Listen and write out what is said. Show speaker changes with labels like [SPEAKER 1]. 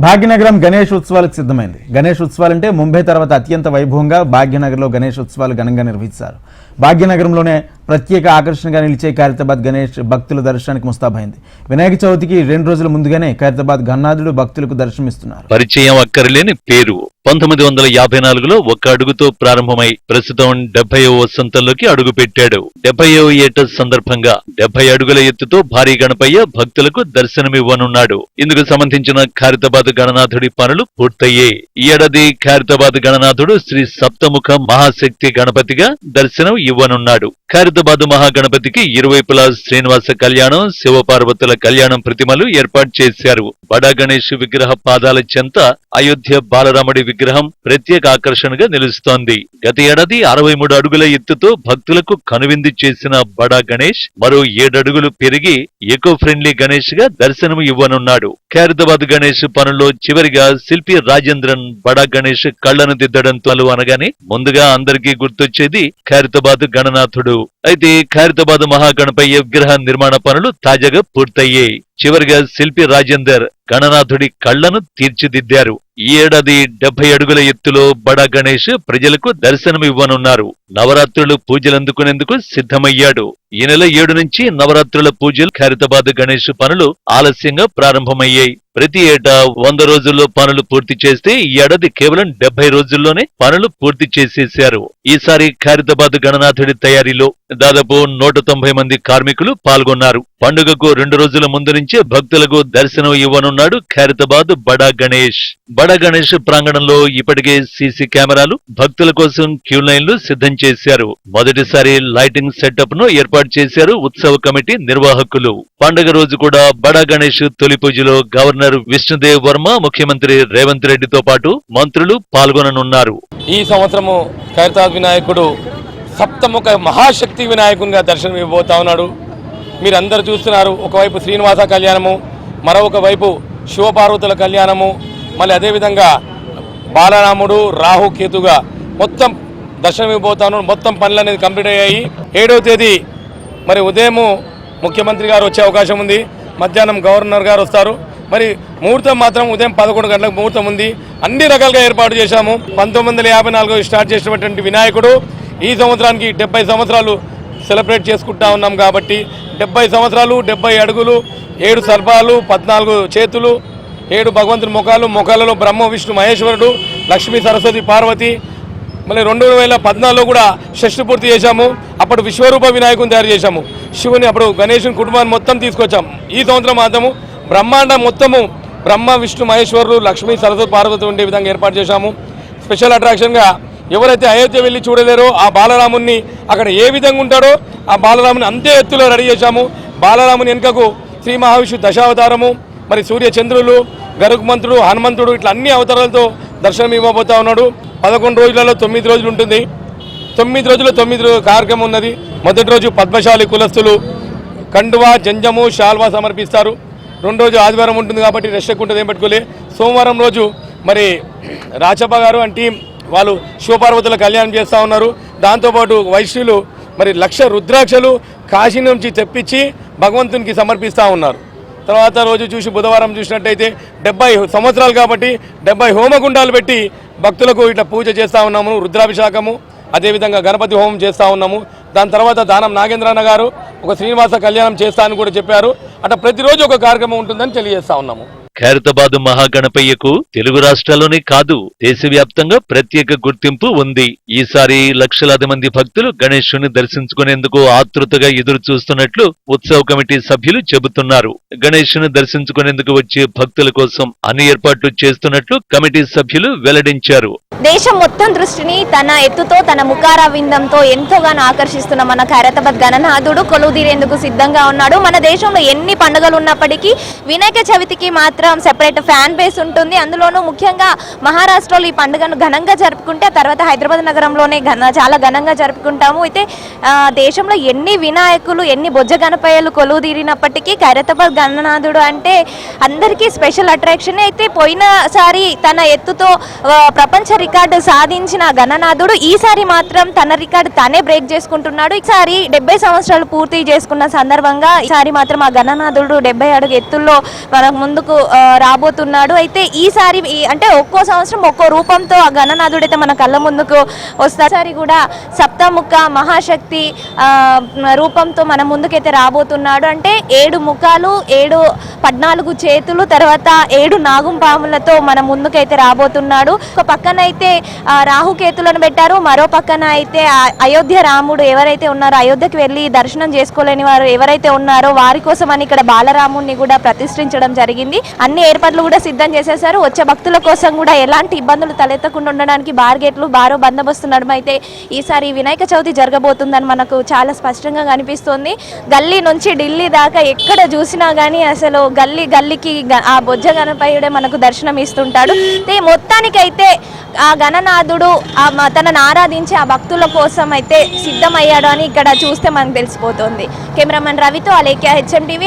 [SPEAKER 1] భాగ్యనగరం గణేష్ ఉత్సవాలకు సిద్ధమైంది. గణేష్ ఉత్సవాలంటే ముంబై తర్వాత అత్యంత వైభవంగా భాగ్యనగర్లో గణేష్ ఉత్సవాలు ఘనంగా నిర్వహిస్తారు. భాగ్యనగరంలోనే ప్రత్యేక ఆకర్షణగా నిలిచే ఖైరతాబాద్ గణేష్ భక్తుల దర్శనానికి ముస్తాబైంది. వినాయక చవితికి రెండు రోజుల ముందుగానే ఖైరతాబాద్ గన్నాథుడు భక్తులకు దర్శనమిస్తున్నారు.
[SPEAKER 2] పరిచయం అక్కర్లేని పేరు. పంతొమ్మిది వందల యాభై నాలుగులో ఒక్క అడుగుతో ప్రారంభమై ప్రస్తుతం డెబ్బైవ వసంతంలోకి అడుగు పెట్టాడు. డెబ్బైవ ఏట సందర్భంగా డెబ్బై అడుగుల ఎత్తుతో భారీ గణపయ్య భక్తులకు దర్శనమివ్వనున్నాడు. ఇందుకు సంబంధించిన ఖారితాబాద్ గణనాథుడి పనులు పూర్తయ్యాయి. ఈ ఏడాది ఖారితాబాద్ గణనాథుడు శ్రీ సప్తముఖ మహాశక్తి గణపతిగా దర్శనం ఇవ్వనున్నాడు. ఖైరతాబాద్ మహాగణపతికి ఇరువైపులా శ్రీనివాస కళ్యాణం శివపార్వతుల కళ్యాణం ప్రతిమలు ఏర్పాటు చేశారు. బడా గణేష్ విగ్రహ పాదాల చెంత అయోధ్య బాలరాముడి విగ్రహం ప్రత్యేక ఆకర్షణగా నిలుస్తోంది. గత ఏడాది అరవై మూడు అడుగుల ఎత్తుతో భక్తులకు కనువిందు చేసిన బడా గణేష్ మరో ఏడడుగులు పెరిగి ఎకో ఫ్రెండ్లీ గణేష్గా దర్శనం ఇవ్వనున్నాడు. ఖైరదాబాద్ గణేష్ పనుల్లో చివరిగా శిల్పి రాజేంద్రన్ బడా గణేష్ కళ్ళను దిద్దడంతో అనగానే ముందుగా అందరికీ గుర్తొచ్చేది ఖైరతాబాద్ గణనాథుడు. అయితే ఖైరతాబాద్ మహాగణపయ్య విగ్రహ నిర్మాణ పనులు తాజాగా పూర్తయ్యాయి. చివరిగా శిల్పి రాజేందర్ గణనాథుడి కళ్ళను తీర్చిదిద్దారు. ఈ ఏడాది డెబ్బై అడుగుల ఎత్తులో బడా గణేష్ ప్రజలకు దర్శనమివ్వనున్నారు. నవరాత్రులు పూజలందుకునేందుకు సిద్ధమయ్యాడు. ఈ నెల ఏడు నుంచి నవరాత్రుల పూజలు ఖైరతాబాద్ గణేష్ పనులు ఆలస్యంగా ప్రారంభమయ్యాయి. ప్రతి ఏటా వంద రోజుల్లో పనులు పూర్తి చేస్తే ఈ ఏడాది కేవలం డెబ్బై రోజుల్లోనే పనులు పూర్తి చేసేశారు. ఈసారి ఖైరతాబాద్ గణనాథుడి తయారీలో దాదాపు నూట తొంభై మంది కార్మికులు పాల్గొన్నారు. పండుగకు రెండు రోజుల ముందు నుంచే భక్తులకు దర్శనం ఇవ్వనున్నాడు ఖైరతాబాద్ బడా గణేష్. బడా గణేష్ ప్రాంగణంలో ఇప్పటికే సీసీ కెమెరాలు భక్తుల కోసం క్యూ లైన్లు సిద్ధం చేశారు. మొదటిసారి లైటింగ్ సెటప్ను ఏర్పాటు చేశారు ఉత్సవ కమిటీ నిర్వాహకులు. పండుగ రోజు కూడా బడా గణేష్ తొలి పూజలో గవర్నర్ విష్ణుదేవ్ వర్మ ముఖ్యమంత్రి రేవంత్ రెడ్డితో పాటు మంత్రులు పాల్గొననున్నారు.
[SPEAKER 3] ఈ సంవత్సరము ఖైరతాబాద్ వినాయకుడు సప్తముఖ మహాశక్తి వినాయకునిగా దర్శనం ఇవ్వబోతా ఉన్నాడు. మీరందరూ చూస్తున్నారు. ఒకవైపు శ్రీనివాస కళ్యాణము మరొక వైపు శివపార్వతుల కళ్యాణము. మళ్ళీ అదేవిధంగా బాలరాముడు రాహు కేతుగా మొత్తం దర్శనమిపోతాను మొత్తం పనులు అనేది కంప్లీట్ అయ్యాయి. ఏడవ తేదీ మరి ఉదయము ముఖ్యమంత్రి గారు వచ్చే అవకాశం ఉంది. మధ్యాహ్నం గవర్నర్ గారు వస్తారు. మరి ముహూర్తం మాత్రం ఉదయం పదకొండు గంటలకు ముహూర్తం ఉంది. అన్ని రకాలుగా ఏర్పాటు చేశాము. పంతొమ్మిది వందల యాభై నాలుగు స్టార్ట్ చేసినటువంటి వినాయకుడు ఈ సంవత్సరానికి డెబ్బై సంవత్సరాలు సెలబ్రేట్ చేసుకుంటా ఉన్నాం కాబట్టి డెబ్బై సంవత్సరాలు డెబ్బై అడుగులు ఏడు సర్పాలు పద్నాలుగు చేతులు ఏడు భగవంతుని ముఖాలు ముఖాలలో బ్రహ్మ విష్ణు మహేశ్వరుడు లక్ష్మీ సరస్వతి పార్వతి. మళ్ళీ రెండు వేల పద్నాలుగులో కూడా షష్టి పూర్తి చేశాము. అప్పుడు విశ్వరూప వినాయకుని తయారు చేశాము. శివుని అప్పుడు గణేశుని కుటుంబాన్ని మొత్తం తీసుకొచ్చాం. ఈ సంవత్సరం మాత్రము బ్రహ్మాండం మొత్తము బ్రహ్మ విష్ణు మహేశ్వరుడు లక్ష్మీ సరస్వతి పార్వతి ఉండే విధంగా ఏర్పాటు చేశాము. స్పెషల్ అట్రాక్షన్గా ఎవరైతే అయోధ్య వెళ్ళి చూడలేరో ఆ బాలరాముని అక్కడ ఏ విధంగా ఉంటాడో ఆ బాలరాముని అంతే ఎత్తులో రెడీ చేశాము. బాలరాముని వెనుకకు శ్రీ మహావిష్ణు దశావతారము మరి సూర్య చంద్రులు గరుకుమంతుడు హనుమంతుడు ఇట్లా అన్ని అవతారాలతో దర్శనం ఇవ్వబోతా ఉన్నాడు. పదకొండు రోజులలో తొమ్మిది రోజులు ఉంటుంది. తొమ్మిది రోజులు తొమ్మిది కార్యక్రమం ఉన్నది. మొదటి రోజు పద్మశాలి కులస్తులు కండువా జంజము షాల్వా సమర్పిస్తారు. రెండు రోజు ఆదివారం ఉంటుంది కాబట్టి రెస్ట్ ఎక్కువ ఉంటుంది ఏం పెట్టుకోలే. సోమవారం రోజు మరి రాచప్ప గారు అండ్ టీం వాళ్ళు శివపార్వతుల కళ్యాణం చేస్తూ ఉన్నారు. దాంతోపాటు వైశ్యులు మరి లక్ష రుద్రాక్షలు కాశీ నుంచి తెప్పించి భగవంతునికి సమర్పిస్తూ ఉన్నారు. తర్వాత రోజు చూసి బుధవారం చూసినట్టయితే డెబ్బై సంవత్సరాలు కాబట్టి డెబ్బై హోమగుండాలు పెట్టి భక్తులకు ఇట్లా పూజ చేస్తూ ఉన్నాము రుద్రాభిషేకము అదేవిధంగా గణపతి హోమం చేస్తూ ఉన్నాము. దాని తర్వాత దానం నాగేంద్రన్న గారు ఒక శ్రీనివాస కళ్యాణం చేస్తా అని కూడా చెప్పారు. అట్లా ప్రతిరోజు ఒక కార్యక్రమం ఉంటుందని తెలియజేస్తా ఉన్నాము.
[SPEAKER 2] ఖైరతాబాదు మహాగణపయ్యకు తెలుగు రాష్ట్రాల్లోనే కాదు దేశవ్యాప్తంగా ప్రత్యేక గుర్తింపు ఉంది. ఈసారి లక్షలాది మంది భక్తులు గణేశుని దర్శించుకునేందుకు ఆతృతగా ఎదురు చూస్తున్నట్లు ఉత్సవ కమిటీ సభ్యులు చెబుతున్నారు. గణేశుని దర్శించుకునేందుకు వచ్చే భక్తుల కోసం అన్ని ఏర్పాట్లు చేస్తున్నట్లు కమిటీ సభ్యులు వెల్లడించారు.
[SPEAKER 4] దేశం మొత్తం దృష్టిని తన ఎత్తుతో తన ముఖారా విందంతో ఎంతోగానో ఆకర్షిస్తున్న మన ఖైరతాబాద్ గణనాథుడు కొలువుదీరేందుకు సిద్ధంగా ఉన్నాడు. మన దేశంలో ఎన్ని పండుగలు ఉన్నప్పటికీ వినాయక చవితికి మాత్రం సెపరేట్ ఫ్యాన్ బేస్ ఉంటుంది. అందులోనూ ముఖ్యంగా మహారాష్ట్రలో ఈ పండుగను ఘనంగా జరుపుకుంటే తర్వాత హైదరాబాద్ నగరంలోనే ఘన చాలా ఘనంగా జరుపుకుంటాము. అయితే దేశంలో ఎన్ని వినాయకులు ఎన్ని బొజ్జ గణపయ్యలు కొలువుదీరినప్పటికీ ఖైరతాబాద్ గణనాథుడు అంటే అందరికీ స్పెషల్ అట్రాక్షన్ అయితే పోయినసారి తన ఎత్తుతో ప్రపంచ రికార్డు సాధించిన గణనాథుడు ఈసారి మాత్రం తన రికార్డు తనే బ్రేక్ చేసుకుంటున్నాడు. ఈసారి డెబ్బై సంవత్సరాలు పూర్తి చేసుకున్న సందర్భంగా ఈసారి మాత్రం ఆ గణనాథుడు డెబ్బై అడుగు ఎత్తుల్లో మనకు ముందుకు రాబోతున్నాడు. అయితే ఈసారి ఈ- అంటే ఒక్కో సంవత్సరం ఒక్కో రూపంతో ఆ గణనాథుడు అయితే మన కళ్ళ ముందుకు వస్తాసారి కూడా సప్తముఖ మహాశక్తి రూపంతో మన ముందుకైతే రాబోతున్నాడు. అంటే ఏడు ముఖాలు ఏడు పద్నాలుగు చేతులు తర్వాత ఏడు నాగుం పాములతో మన ముందుకైతే రాబోతున్నాడు. ఒక పక్కన అయితే రాహుకేతులను పెట్టారు. మరో పక్కన అయితే అయోధ్య రాముడు ఎవరైతే ఉన్నారో అయోధ్యకి వెళ్ళి దర్శనం చేసుకోలేని వారు ఎవరైతే ఉన్నారో వారి కోసం అని ఇక్కడ బాలరాముడిని కూడా ప్రతిష్ఠించడం జరిగింది. అన్ని ఏర్పాట్లు కూడా సిద్ధం చేసేసారు వచ్చే భక్తుల కోసం కూడా ఎలాంటి ఇబ్బందులు తలెత్తకుండా ఉండడానికి బార్ గేట్లు బారో బందోబస్తు నడమైతే ఈసారి వినాయక చవితి జరగబోతుందని మనకు చాలా స్పష్టంగా కనిపిస్తోంది. గల్లీ నుంచి ఢిల్లీ దాకా ఎక్కడ చూసినా కానీ అసలు గల్లీ గల్లీకి ఆ బొజ్జ గణపయుడే మనకు దర్శనం ఇస్తుంటాడు. మొత్తానికైతే ఆ గణనాథుడు ఆ తనను ఆరాధించి ఆ భక్తుల కోసం అయితే సిద్ధమయ్యాడు అని ఇక్కడ చూస్తే మనకు తెలిసిపోతుంది. కెమెరామెన్ రవితో అలేఖ్య హెచ్ఎం టీవీ